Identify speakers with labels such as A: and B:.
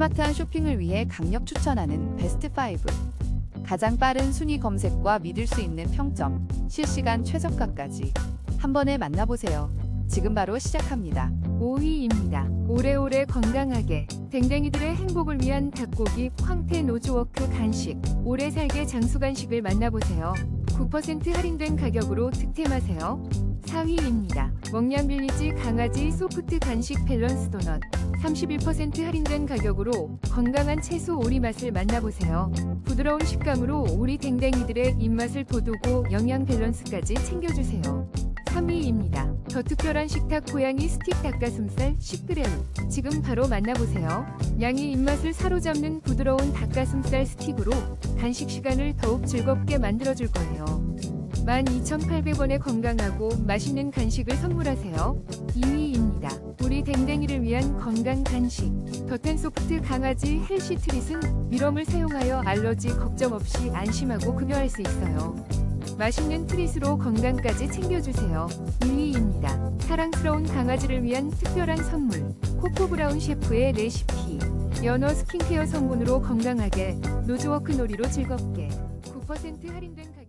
A: 스마트한 쇼핑을 위해 강력 추천하는 베스트 5. 가장 빠른 순위 검색과 믿을 수 있는 평점, 실시간 최저가까지 한 번에 만나보세요. 지금 바로 시작합니다.
B: 5위입니다. 오래오래 건강하게 댕댕이들의 행복을 위한 닭고기 황태 노즈워크 간식 오래 살게 장수 간식을 만나보세요. 9% 할인된 가격으로 득템하세요. 4위입니다. 먹냥 빌리지 강아지 소프트 간식 밸런스 도넛 31% 할인된 가격으로 건강한 채소 오리 맛을 만나보세요. 부드러운 식감으로 우리 댕댕이들의 입맛을 돋우고 영양 밸런스까지 챙겨주세요. 3위입니다. 더 특별한 식탁 고양이 스틱 닭가슴살 10g. 지금 바로 만나보세요. 양이 입맛을 사로잡는 부드러운 닭가슴살 스틱으로 간식 시간을 더욱 즐겁게 만들어줄 거예요. 12,800원의 건강하고 맛있는 간식을 선물하세요. 2위입니다. 우리 댕댕이를 위한 건강 간식. 더텐소프트 강아지 헬시 트릿은 미럼을 사용하여 알러지 걱정 없이 안심하고 급여할 수 있어요. 맛있는 트릿으로 건강까지 챙겨주세요. 1위입니다. 사랑스러운 강아지를 위한 특별한 선물. 코코 브라운 셰프의 레시피. 연어 스킨케어 성분으로 건강하게 노즈워크 놀이로 즐겁게 9% 할인된 가...